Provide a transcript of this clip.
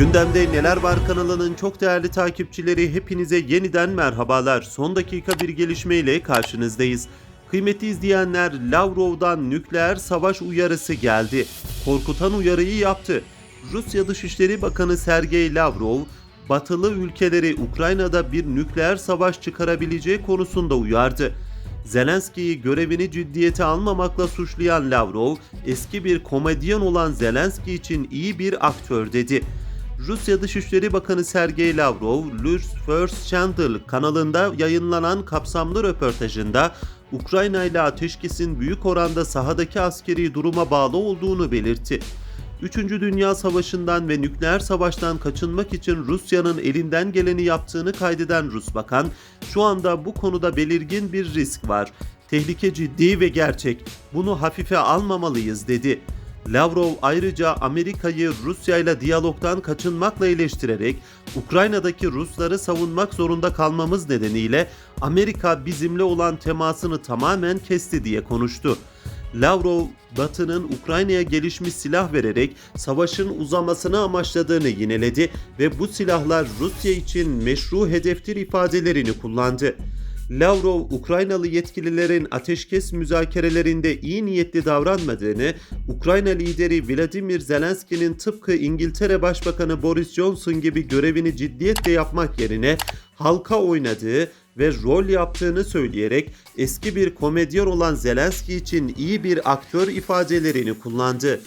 Gündemde Neler Var kanalının çok değerli takipçileri hepinize yeniden merhabalar. Son dakika bir gelişmeyle karşınızdayız. Kıymetli izleyenler Lavrov'dan nükleer savaş uyarısı geldi. Korkutan uyarıyı yaptı. Rusya Dışişleri Bakanı Sergey Lavrov, batılı ülkeleri Ukrayna'da bir nükleer savaş çıkarabileceği konusunda uyardı. Zelenski'yi görevini ciddiyete almamakla suçlayan Lavrov, eski bir komedyen olan Zelenski için iyi bir aktör dedi. Rusya Dışişleri Bakanı Sergey Lavrov, Lurs First Channel kanalında yayınlanan kapsamlı röportajında Ukrayna ile ateşkesin büyük oranda sahadaki askeri duruma bağlı olduğunu belirtti. Üçüncü Dünya Savaşı'ndan ve nükleer savaştan kaçınmak için Rusya'nın elinden geleni yaptığını kaydeden Rus bakan, şu anda bu konuda belirgin bir risk var. Tehlike ciddi ve gerçek. Bunu hafife almamalıyız dedi. Lavrov ayrıca Amerika'yı Rusya ile diyalogdan kaçınmakla eleştirerek Ukrayna'daki Rusları savunmak zorunda kalmamız nedeniyle Amerika bizimle olan temasını tamamen kesti diye konuştu. Lavrov, Batı'nın Ukrayna'ya gelişmiş silah vererek savaşın uzamasını amaçladığını yineledi ve bu silahlar Rusya için meşru hedeftir ifadelerini kullandı. Lavrov, Ukraynalı yetkililerin ateşkes müzakerelerinde iyi niyetli davranmadığını, Ukrayna lideri Vladimir Zelenski'nin tıpkı İngiltere Başbakanı Boris Johnson gibi görevini ciddiyetle yapmak yerine halka oynadığı ve rol yaptığını söyleyerek eski bir komedyen olan Zelenski için iyi bir aktör ifadelerini kullandı.